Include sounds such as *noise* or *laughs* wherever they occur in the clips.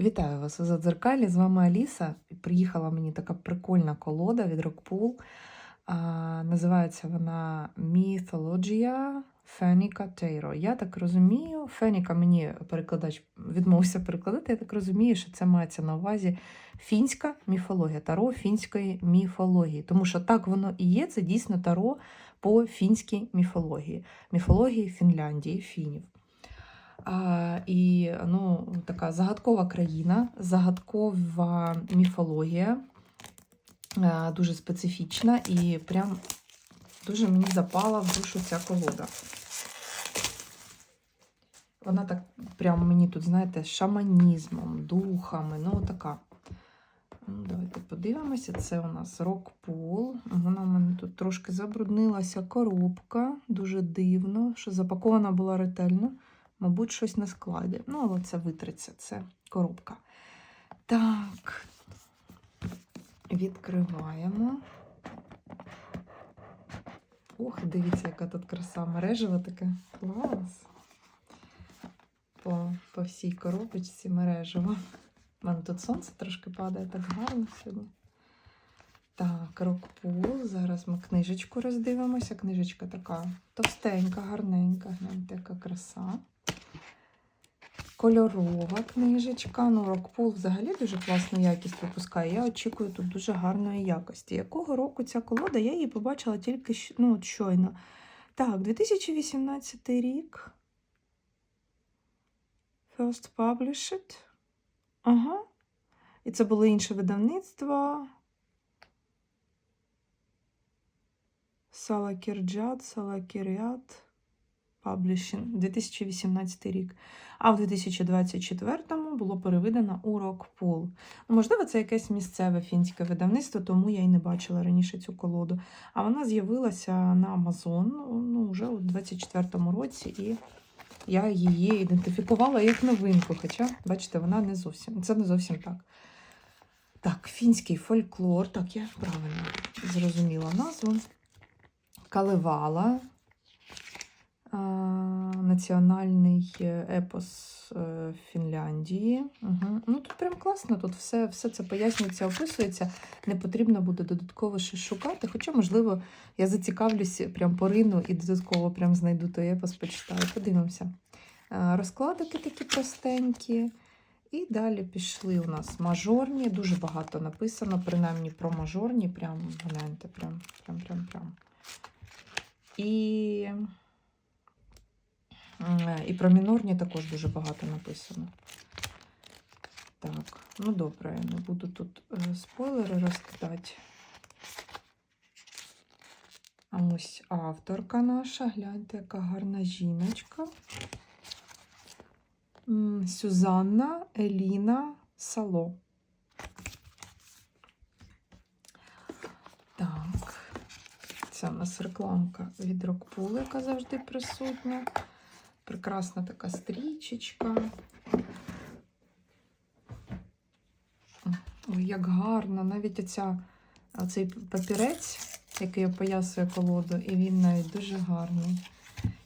Вітаю вас у Задзеркалі. З вами Аліса. Приїхала мені така прикольна колода від Rockpool. А, називається вона Mythologia Феніка Тейро. Я так розумію, Феніка мені перекладач відмовився перекладати. Я так розумію, що це мається на увазі фінська міфологія, таро фінської міфології. Тому що так воно і є, це дійсно таро по фінській міфології, міфології Фінляндії, фінів. І ну, така загадкова країна, загадкова міфологія, дуже специфічна, і прям дуже мені запала в душу ця колода. Вона так прям мені тут, знаєте, шаманізмом, духами, ну така. Ну, Давайте подивимося. Це у нас рок-пул. Вона в мене тут трошки забруднилася коробка. Дуже дивно, що запакована була ретельно. Мабуть, щось на складі. Ну, але це витриться, це коробка. Так, відкриваємо. Ох, дивіться, яка тут краса мережева таке. Клас. По, по всій коробочці мережева. У мене тут сонце трошки падає так гарно сьогодні. Так, рокпул. Зараз ми книжечку роздивимося. Книжечка така товстенька, гарненька. Гляньте, яка краса. Кольорова книжечка. Ну, Рокпул взагалі дуже класну якість випускає. Я очікую тут дуже гарної якості. Якого року ця колода? Я її побачила тільки ну, щойно. Так, 2018 рік. First Published. Ага. І це було інше видавництво. Салакірджат, Салакірят. Publishing 2018 рік. А в 2024-му було переведено у Rockpool. Ну, Можливо, це якесь місцеве фінське видавництво, тому я і не бачила раніше цю колоду. А вона з'явилася на Amazon ну, вже у 24-му році, і я її ідентифікувала як новинку. Хоча, бачите, вона не зовсім. Це не зовсім так. Так, фінський фольклор. Так, я правильно зрозуміла назву. Калевала. Національний е, епос е, Фінляндії. Угу. Ну тут прям класно, тут все, все це пояснюється, описується. Не потрібно буде додатково щось шукати. Хоча, можливо, я зацікавлюся, прям порину і додатково прям знайду той епос, почитаю. Подивимося. Розкладики такі простенькі. І далі пішли у нас мажорні. Дуже багато написано, принаймні про мажорні. Прям гляньте, прям, прям, прям, прям. І І про мінорні також дуже багато написано. Так, ну добре, я не буду тут е, спойлери розкидати. А ось авторка наша. Гляньте, яка гарна жіночка. Сюзанна Еліна Сало. Так, це у нас рекламка від Рокпул, яка завжди присутня. Прекрасна така стрічечка. Ой, як гарно. Навіть оця, оцей папірець, який опоясує колоду, і він навіть дуже гарний.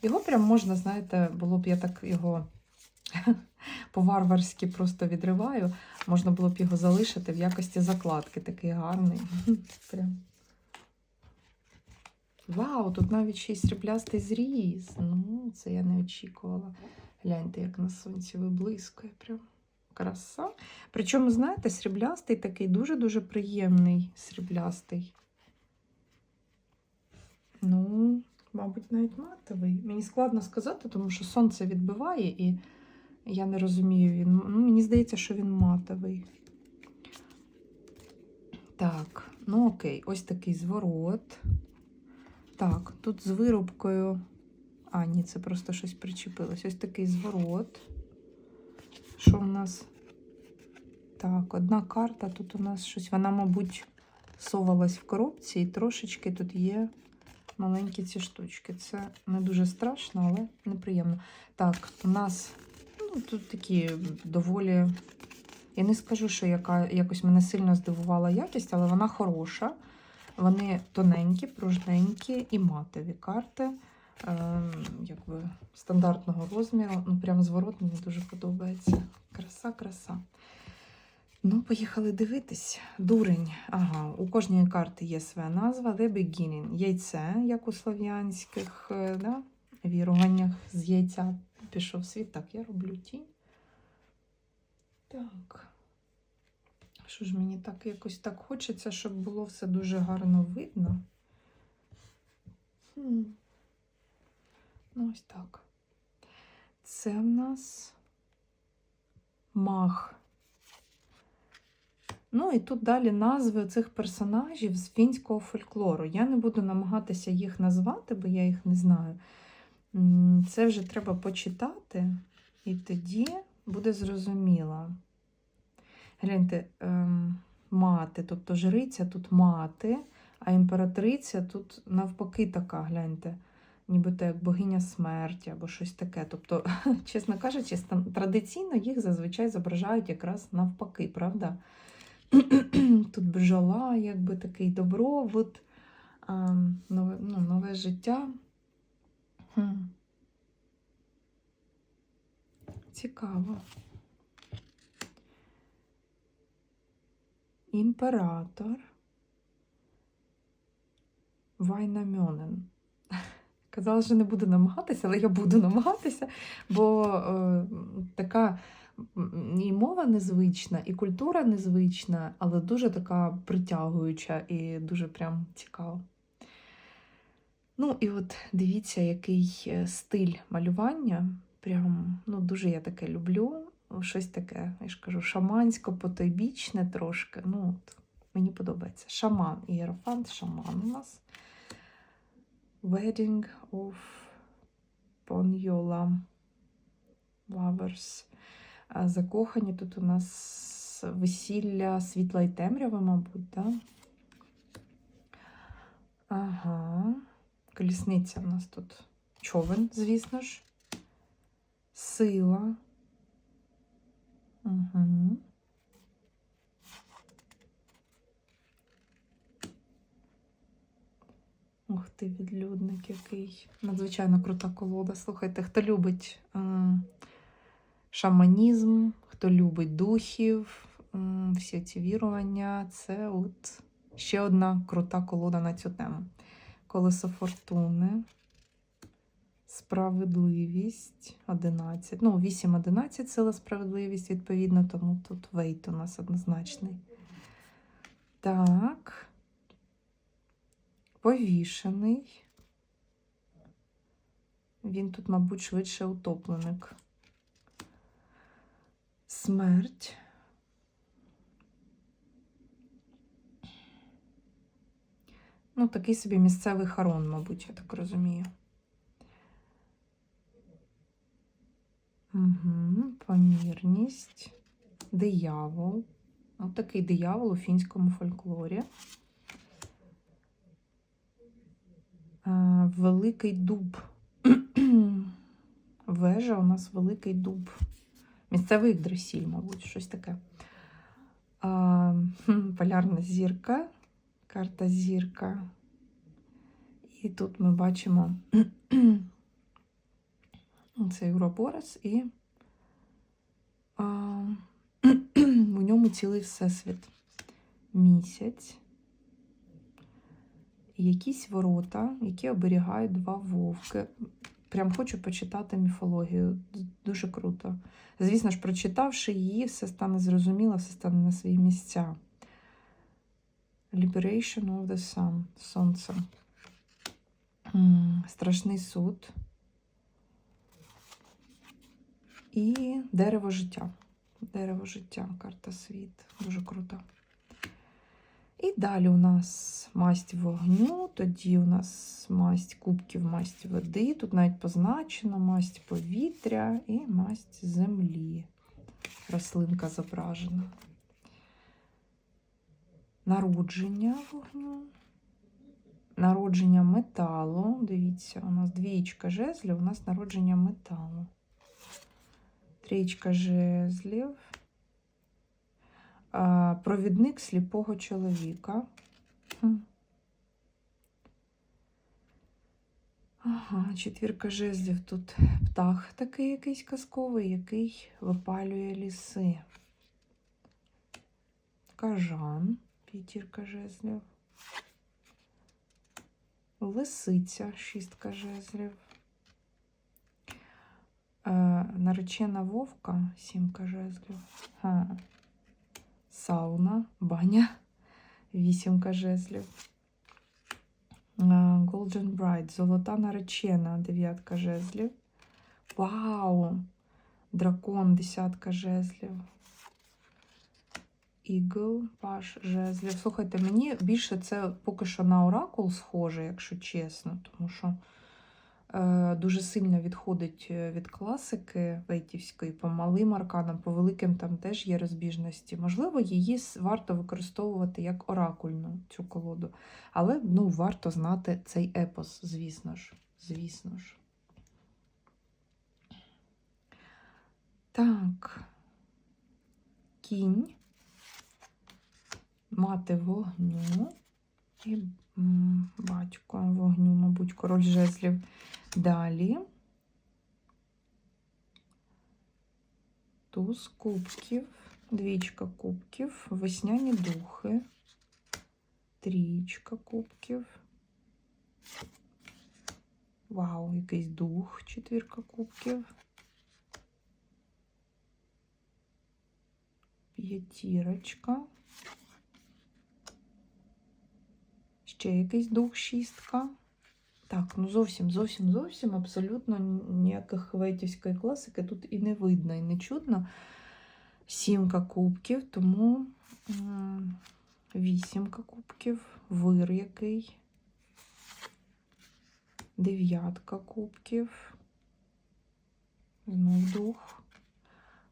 Його прям можна, знаєте, було б я так його *laughs* по-варварськи просто відриваю. Можна було б його залишити в якості закладки. Такий гарний. *laughs* Прям. Вау, тут навіть ще й сріблястий зріз. Ну, це я не очікувала. Гляньте, як на сонці виблискує. Прям краса. Причому, знаєте, сріблястий такий дуже-дуже приємний сріблястий. Ну, мабуть, навіть матовий. Мені складно сказати, тому що сонце відбиває, і я не розумію, він. Ну, мені здається, що він матовий. Так, ну окей, ось такий зворот. Так, тут з вирубкою. А, ні, це просто щось причепилось. Ось такий зворот. Що в нас? Так, одна карта. Тут у нас щось. Вона, мабуть, совалась в коробці, і трошечки тут є маленькі ці штучки. Це не дуже страшно, але неприємно. Так, у нас ну, тут такі доволі. Я не скажу, що яка якось мене сильно здивувала якість, але вона хороша. Вони тоненькі, пружненькі і матові карти. Е, якби стандартного розміру. Ну, прям зворот мені дуже подобається. Краса, краса. Ну, поїхали дивитись. Дурень. Ага, у кожної карти є своя назва. The Beginning. Яйце, як у слов'янських е, да, віруваннях з яйця пішов світ. Так, я роблю тінь. Так. Що ж мені так якось так хочеться, щоб було все дуже гарно видно. Хм. Ну, ось так. Це в нас мах. Ну і тут далі назви цих персонажів з фінського фольклору. Я не буду намагатися їх назвати, бо я їх не знаю. Це вже треба почитати, і тоді буде зрозуміло. Гляньте, ем, мати, тобто жриця тут мати, а імператриця тут навпаки така, гляньте, нібито як богиня смерті або щось таке. Тобто, *laughs* чесно кажучи, традиційно їх зазвичай зображають якраз навпаки, правда? *clears throat* Тут бджола, якби такий добробут, нове, ну, нове життя. Цікаво. Імператор Вайнамьонен. *laughs* Казала, що не буду намагатися, але я буду намагатися, бо е, така і мова незвична, і культура незвична, але дуже така притягуюча і дуже прям цікава. Ну, і от дивіться, який е, стиль малювання. Прям ну, дуже я таке люблю. Щось таке, я ж кажу, шамансько-потойбічне трошки. Ну, от, мені подобається. Шаман, ієрофант, шаман у нас. Wedding of Ponyola Lovers. Закохані тут у нас весілля світла і темрява, мабуть, да? Ага. Колісниця у нас тут човен, звісно ж. Сила. Угу. Ух ти, відлюдник який. Надзвичайно крута колода. Слухайте, хто любить е, шаманізм, хто любить духів, е, всі ці вірування, це от ще одна крута колода на цю тему. Колесо фортуни. Справедливість 11. Ну, 8-11 сила справедливість, відповідно, тому тут вейт у нас однозначний. Так. Повішений. Він тут, мабуть, швидше утопленик. Смерть. Ну, такий собі місцевий харон, мабуть, я так розумію. Угу, помірність, диявол. Ось такий диявол у фінському фольклорі. Е, Великий дуб. *clears throat* Вежа у нас великий дуб. Місцевий дресіль, мабуть, щось таке. А, Полярна зірка, карта зірка. І тут ми бачимо цей Уроборос і а, *clears throat* у ньому цілий всесвіт. Місяць. Якісь ворота, які оберігають два вовки. Прям хочу почитати міфологію. Дуже круто. Звісно ж, прочитавши її, все стане зрозуміло, все стане на свої місця. Liberation of the Sun. Сонце. Страшний суд. І дерево життя. Дерево життя, карта світ. Дуже круто. І далі у нас масть вогню, тоді у нас масть кубків, масть води. Тут навіть позначено масть повітря і масть землі. Рослинка зображена. Народження вогню. Народження металу. Дивіться, у нас двічка жезлів, у нас народження металу. Трічка жезлів. Провідник сліпого чоловіка. Ага, четвірка жезлів. Тут птах такий якийсь казковий, який випалює ліси. кажан, п'ятірка жезлів. Лисиця, шістка жезлів. Е, наречена вовка, сімка жезлів. Ха. Сауна, баня, *laughs* вісімка жезлів. Е, Golden Bride, золота наречена, дев'ятка жезлів. Вау! Дракон, десятка жезлів. Ігл, паш жезлів. Слухайте, мені більше це поки що на оракул схоже, якщо чесно, тому що дуже сильно відходить е, від класики вейтівської, по малим арканам, по великим там теж є розбіжності. Можливо, її варто використовувати як оракульну цю колоду. Але ну, варто знати цей епос, звісно ж. Звісно ж. Так. Кінь. Мати вогню. І батько вогню, мабуть, король жезлів. Далі. Туз кубків, двічка кубків, весняні духи, трічка кубків. Вау, якийсь дух, четвірка кубків. П'ятірочка. Ще якийсь дух, шістка. Так, ну зовсім, зовсім, зовсім абсолютно ніяких вейтівської класики тут і не видно, і не чутно. Сімка кубків, тому вісімка кубків, вир який. Дев'ятка кубків. Знов дух.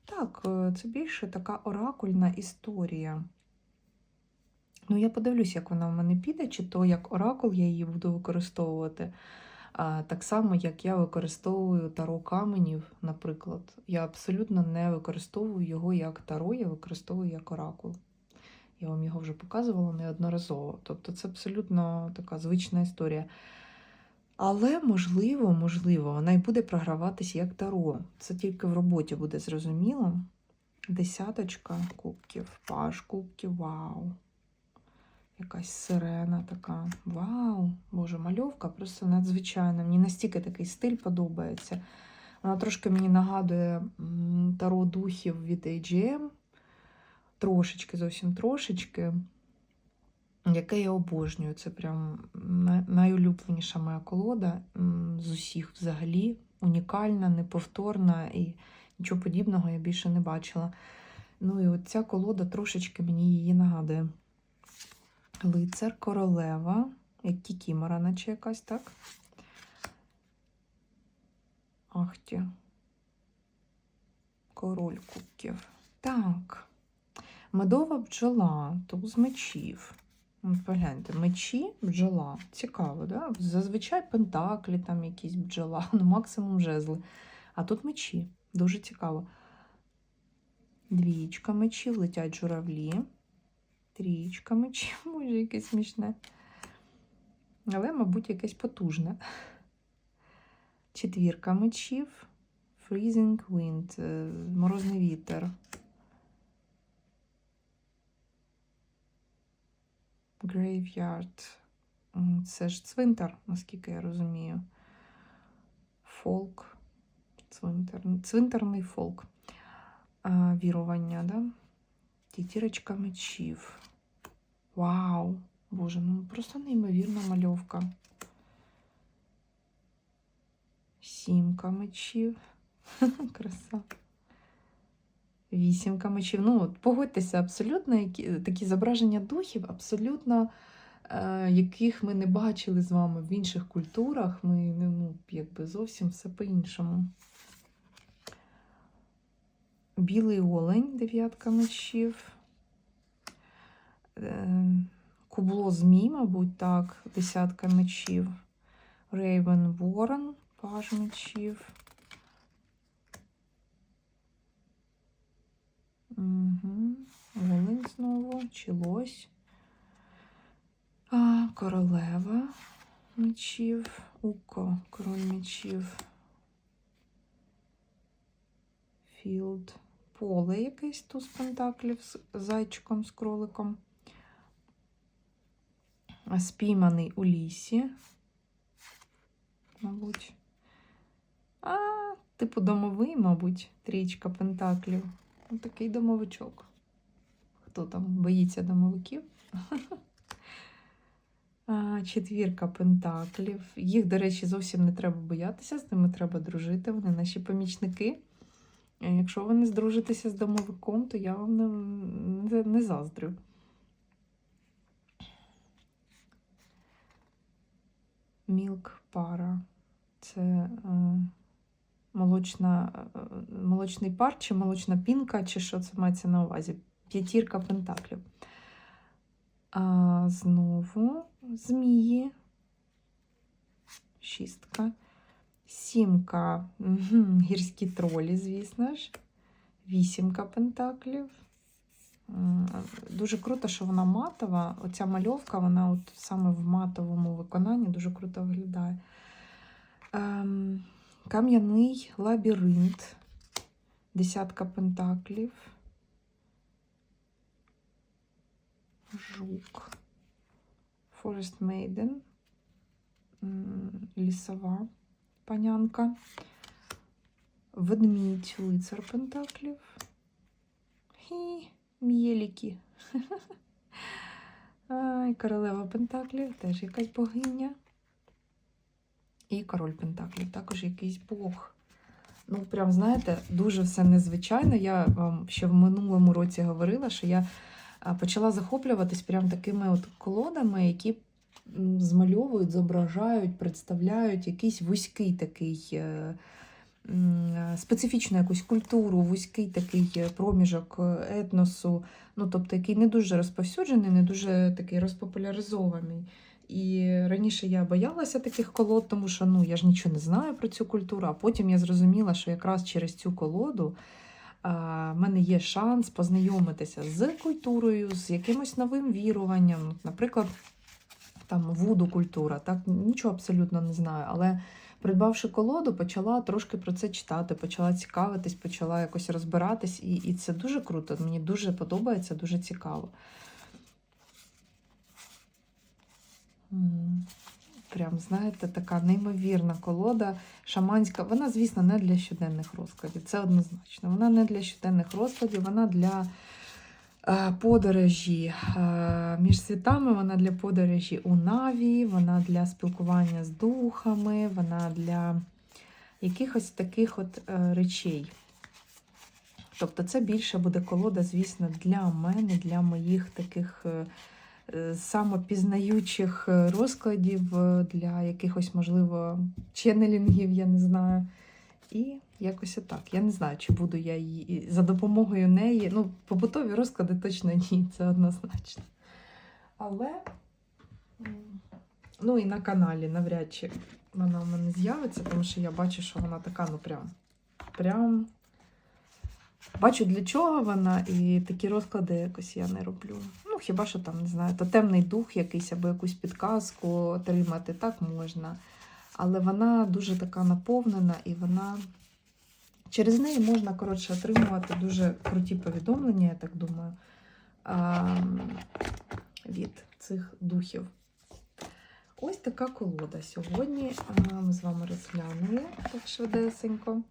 Так, е, це більше така оракульна історія. Ну, я подивлюсь, як вона в мене піде, чи то як оракул я її буду використовувати. А, так само, як я використовую таро каменів, наприклад. Я абсолютно не використовую його як таро, я використовую як оракул. Я вам його вже показувала неодноразово. Тобто це абсолютно така звична історія. Але, можливо, можливо, вона і буде програватися як таро. Це тільки в роботі буде зрозуміло. Десяточка кубків, паш кубків, вау. Якась сирена така. Вау! Боже, мальовка просто надзвичайна. Мені настільки такий стиль подобається. Вона трошки мені нагадує таро духів від AGM. Трошечки, зовсім трошечки. Яке я обожнюю. Це прям найулюбленіша моя колода з усіх взагалі. Унікальна, неповторна і нічого подібного я більше не бачила. Ну і от ця колода трошечки мені її нагадує. Лицар, королева, як кікімора, наче якась, так? Ахті. Король кубків. Так. Медова бджола, туз мечів. Погляньте, мечі, бджола. Цікаво, да? Зазвичай пентаклі, там якісь бджола, *laughs* ну максимум жезли. А тут мечі. Дуже цікаво. Двічка мечів, летять журавлі. Трічка *laughs* мечів, може, якесь смішне. Але, мабуть, якесь потужне. Четвірка мечів. Freezing wind, е, морозний вітер. Graveyard. Це ж цвинтар, наскільки я розумію. Фолк. Цвинтар. Цвинтарний фолк. А, вірування, да? Тітірочка мечів. Вау! Боже, ну просто неймовірна мальовка. Сімка мечів. *laughs* Краса. Вісімка мечів. Ну, от погодьтеся, абсолютно які, такі зображення духів, абсолютно е, яких ми не бачили з вами в інших культурах. Ми ну, якби зовсім все по-іншому. Білий олень, дев'ятка мечів. Е, Кубло змій, мабуть, так, десятка мечів. Рейвен Ворон, паж мечів. Угу. Знову, чи лось. А, королева мечів, Уко, король мечів. Філд, поле якесь туз пентаклів з зайчиком, з кроликом. Спійманий у лісі, мабуть. А, типу домовий, мабуть, трічка пентаклів. Ось Такий домовичок. Хто там боїться домовиків? *laughs* Четвірка пентаклів. Їх, до речі, зовсім не треба боятися, з ними треба дружити. Вони наші помічники. Якщо ви не здружитеся з домовиком, то я вам не, не, не заздрю. Мілк пара. Це е, молочна, е, молочний пар, чи молочна пінка, чи що це мається на увазі? П'ятірка пентаклів. А, знову змії. Шістка. Сімка. Гірські тролі, звісно ж. Вісімка пентаклів. Дуже круто, що вона матова. Оця мальовка, вона от саме в матовому виконанні дуже круто виглядає. Ем, Кам'яний лабіринт. Десятка пентаклів. Жук. Forest Maiden. Лісова панянка. Ведмідь, лицар пентаклів. І м'єліки. *laughs* Ай, королева пентаклів, теж якась богиня. І король пентаклів, також якийсь бог. Ну, прям, знаєте, дуже все незвичайно. Я вам ще в минулому році говорила, що я почала захоплюватись прям такими от колодами, які змальовують, зображають, представляють якийсь вузький такий. е, е, Специфічну якусь культуру, вузький такий е, проміжок етносу, ну тобто який не дуже розповсюджений, не дуже такий розпопуляризований. І раніше я боялася таких колод, тому що ну, я ж нічого не знаю про цю культуру, а потім я зрозуміла, що якраз через цю колоду в мене є шанс познайомитися з культурою, з якимось новим віруванням. Наприклад, там вуду культура, так нічого абсолютно не знаю. Але придбавши колоду, почала трошки про це читати, почала цікавитись, почала якось розбиратись, і, і це дуже круто. Мені дуже подобається, дуже цікаво. Прям, знаєте, така неймовірна колода, шаманська. Вона, звісно, не для щоденних розкладів. Це однозначно. Вона не для щоденних розкладів, вона для подорожі е, між світами, вона для подорожі у Наві, вона для спілкування з духами, вона для якихось таких от е, речей. Тобто це більше буде колода, звісно, для мене, для моїх таких е, е, самопізнаючих е, розкладів, е, для якихось, можливо, ченнелінгів, я не знаю. І якось отак. Я не знаю, чи буду я її за допомогою неї. Ну, побутові розклади точно ні, це однозначно. Але, ну і на каналі навряд чи вона в мене з'явиться, тому що я бачу, що вона така, ну прям. Прям. Бачу, для чого вона, і такі розклади якось я не роблю. Ну, хіба що там, не знаю, то темний дух якийсь або якусь підказку отримати, так можна. Але вона дуже така наповнена, і вона через неї можна, коротше, отримувати дуже круті повідомлення, я так думаю, від цих духів. Ось така колода. Сьогодні ми з вами розглянули так швидесенько,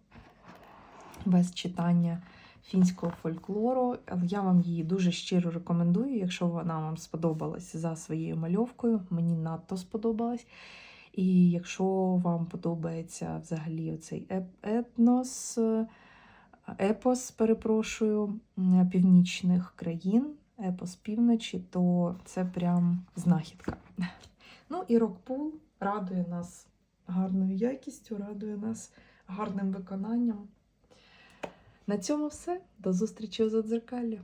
без читання фінського фольклору. Я вам її дуже щиро рекомендую, якщо вона вам сподобалась за своєю мальовкою. Мені надто сподобалась. І якщо вам подобається взагалі оцей еп- етнос, епос, перепрошую, північних країн, епос півночі, то це прям знахідка. Ну і рокпул радує нас гарною якістю, радує нас гарним виконанням. На цьому все. До зустрічі у задзеркаллі.